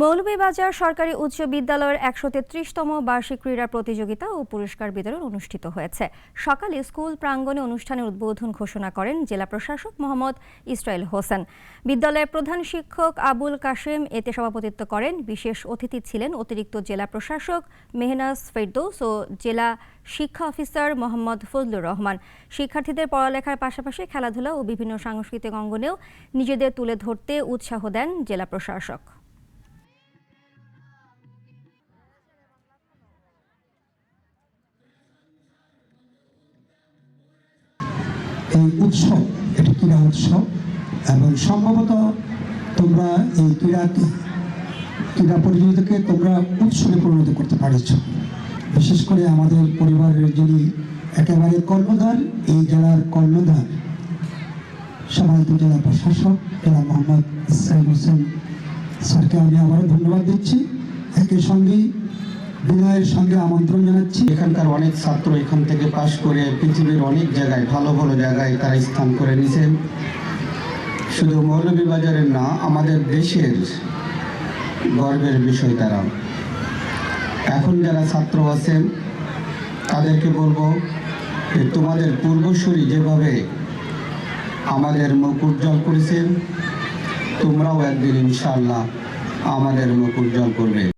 মৌলভীবাজার সরকারি উচ্চ বিদ্যালয়ের একশো তেত্রিশতম বার্ষিক ক্রীড়া প্রতিযোগিতা ও পুরস্কার বিতরণ অনুষ্ঠিত হয়েছে। সকালে স্কুল প্রাঙ্গণে অনুষ্ঠানের উদ্বোধন ঘোষণা করেন জেলা প্রশাসক মোহাম্মদ ইসরায়েল হোসেন। বিদ্যালয়ের প্রধান শিক্ষক আবুল কাশেম এতে সভাপতিত্ব করেন। বিশেষ অতিথি ছিলেন অতিরিক্ত জেলা প্রশাসক মেহনাজ ফেরদৌস ও জেলা শিক্ষা অফিসার মোহাম্মদ ফজলুর রহমান। শিক্ষার্থীদের পড়ালেখার পাশাপাশি খেলাধুলা ও বিভিন্ন সাংস্কৃতিক অঙ্গনেও নিজেদের তুলে ধরতে উৎসাহ দেন জেলা প্রশাসক। এই উৎসব, এটি ক্রীড়া উৎসব। এবং সম্ভবত তোমরা এই ক্রীড়াকে, ক্রীড়া প্রতিযোগিতাকে তোমরা উৎসবে পরিণত করতে পারেছ। বিশেষ করে আমাদের পরিবারের যিনি একেবারে কর্ণধার, এই জেলার কর্ণধার সমাহিত জেলা প্রশাসক, জেলা মোহাম্মদ ইসরাইল হোসেন স্যারকে আমি আবারও ধন্যবাদ দিচ্ছি। একই সঙ্গে বিনয়ের সঙ্গে আমন্ত্রণ জানাচ্ছি। এখানকার অনেক ছাত্র এখান থেকে পাশ করে পৃথিবীর অনেক জায়গায়, ভালো ভালো জায়গায় তারা স্থান করে নিছেন শুধু মৌলভীবাজারের না, আমাদের দেশের গর্বের বিষয় তারা। এখন যারা ছাত্র আছেন তাদেরকে বলব যে তোমাদের পূর্বসূরি যেভাবে আমাদের মুখ উজ্জ্বল করেছেন তোমরাও একদিন ইনশাল্লাহ আমাদের মুখ উজ্জ্বল করবে।